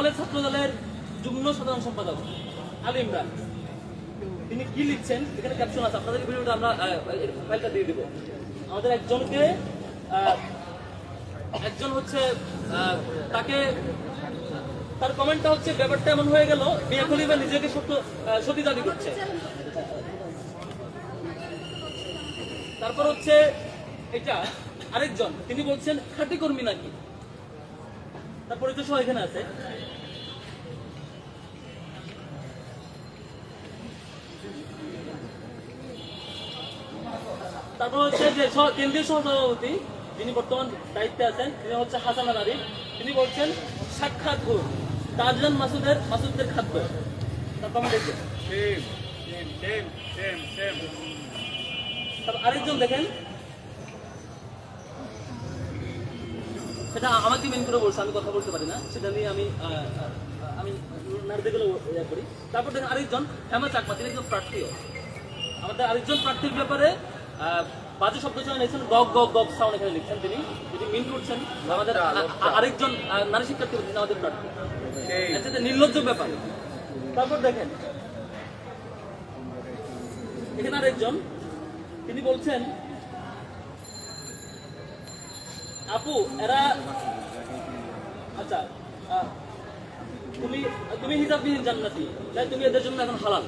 College ছাত্র দলের যুগ্ম সাধারণ সম্পাদক, আলী ইমরান। তিনি কি লিখছেন? এখানে ক্যাপশন আছে, আপনাদের ভিডিওটা আমরা ফাইলটা দিয়ে দিব। আমাদের একজনকে একজন হচ্ছে তাকে, তার কমেন্টটা হচ্ছে, ব্যাপারটা এমন হয়ে গেল, মিয়া খলিফা নিজেকে সত্য সতী দাবি করছে। তারপর হচ্ছে, এটা আরেকজন, তিনি বলছেন, খাঁটি কর্মী নাকি? তার পরিচয় সহ এখানে আছে। তারপর হচ্ছে যে কেন্দ্রীয় সহসভাপতি যিনি বর্তমান দায়িত্বে আছেন তিনি হচ্ছে হাসান আলী তিনি বলছেন সাক্ষাৎ গুরু তাজরান মাসুদের মাসুদদের খাদ্য। তার কমেন্ট দেখছেন Same, same, same, same, same. তারপর আরেকজন দেখেন। সেটা আমাকে মেন করে বলছে আমি কথা বলতে পারি না। সেটা নিয়ে আমি আমি নারীদেরগুলো ইয়ে করি। তারপর দেখেন আরেকজন হেমা চাকমা তিনি একজন প্রার্থীও। আমাদের আরেকজন প্রার্থীর ব্যাপারে বাজে শব্দ চয়ন লিখছেন গগ গগ গগ সাউন্ড এখানে লিখছেন তিনি। যদি মিন করছেন আমাদের আ- আ- আরেকজন নারী শিক্ষার্থী তিনি আমাদের প্রার্থী। আচ্ছা এটা নির্লজ্জ ব্যাপার। তারপর দেখেন এখানে আরেকজন তিনি বলছেন আপু এরা আচ্ছা তুমি তুমি হিসাববিহীন জান্নাতি তাই তুমি এদের জন্য এখন হালাল।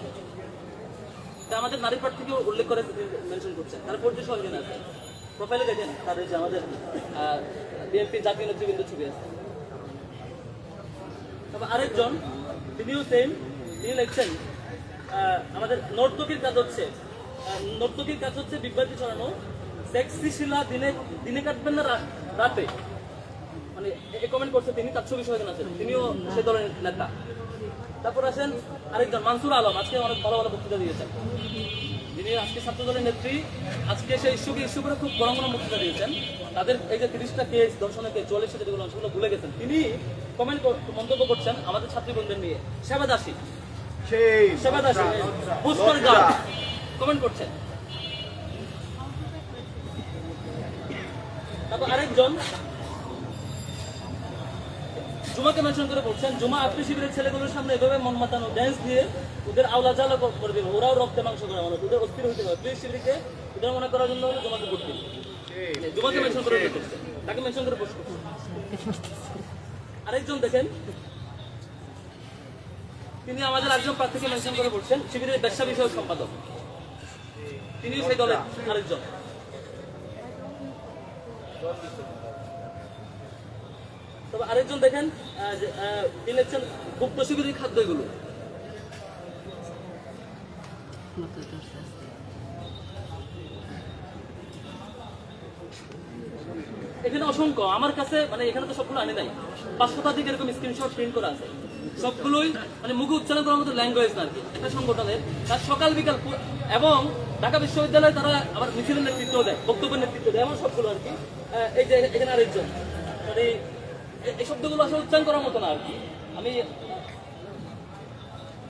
তা আমাদের নারী প্রার্থীকে উল্লেখ করে মেনশন করছে তার পরিচয় সঙ্গে আছে। প্রোফাইলে দেখেন তাদের যে আমাদের বিএনপি জাতীয় নেতৃবৃন্দ ছবি আছে। তবে আরেকজন, তিনিও সেম তিনি লিখছেন আমাদের নর্তকীর কাজ হচ্ছে নর্তকীর কাজ হচ্ছে বিভ্রান্তি ছড়ানো সেক্সি শিলা দিনে দিনে কাটবেন না রাতে। মানে কমেন্ট করছে তিনি, তার ছবি সহায়তা আছেন তিনিও সে দলের নেতা। তারপর আসেন আরেকজন মানসুর আলম। আজকে অনেক ভালো ভালো বক্তৃতা দিয়েছেন। যিনি আজকে ছাত্র দলের নেত্রী আজকে সেই ইস্যুকে ইস্যু করে খুব বড় বড় বক্তৃতা দিয়েছেন। তাদের এই যে তিরিশটা কেস দর্শনের কেস চল্লিশটা যেগুলো সেগুলো ভুলে গেছেন। তিনি কমেন্ট মন্তব্য করছেন আমাদের ছাত্রীবন্ধের নিয়ে। সেবাদাসী Same. সেবাদাসী পুষ্কর গান। কমেন্ট করছেন। তারপর আরেকজন জুমাকে মেনশন করে বলছেন জুমা আপনি শিবিরের ছেলেগুলোর সামনে এভাবে মন মাতানো ড্যান্স দিয়ে ওদের আওলা জ্বালা কর- করবে ওরাও রক্তে মাংস করা মানুষ ওদের অস্থির হইতে হবে। প্লিজ শিবিরকে ওদের মনে করার জন্য হলো জুমাকে ভোট দিন জুমাকে মেনশন করে করছে তাকে মেনশন করে পোস্ট করছে। আরেকজন দেখেন। তিনি আমাদের একজন প্রার্থীকে মেনশন করে বলছেন শিবিরের ব্যবসা বিষয়ক সম্পাদক। তিনিও সেই দলের আরেকজন। তবে আরেকজন দেখেন আহ, গুপ্ত শিবিরের খাদ্য এগুলো এখানে অসংখ্য আমার কাছে মানে এখানে তো সবগুলো আনে নাই। পাঁচ শতাধিক এরকম স্ক্রিনশট প্রিন্ট করা আছে। সবগুলোই মানে মুখে উচ্চারণ করার মতো ল্যাঙ্গুয়েজ না আর কি একটা সংগঠনের। তার সকাল বিকাল এবং ঢাকা বিশ্ববিদ্যালয়ে তারা আবার মিছিলের নেতৃত্ব দেয় বক্তব্যের নেতৃত্ব দেয় এমন সবগুলো আর কি। এই যে এখানে আরেকজন মানে এই শব্দগুলো আসলে উচ্চারণ করার মতো না আর কি। আমি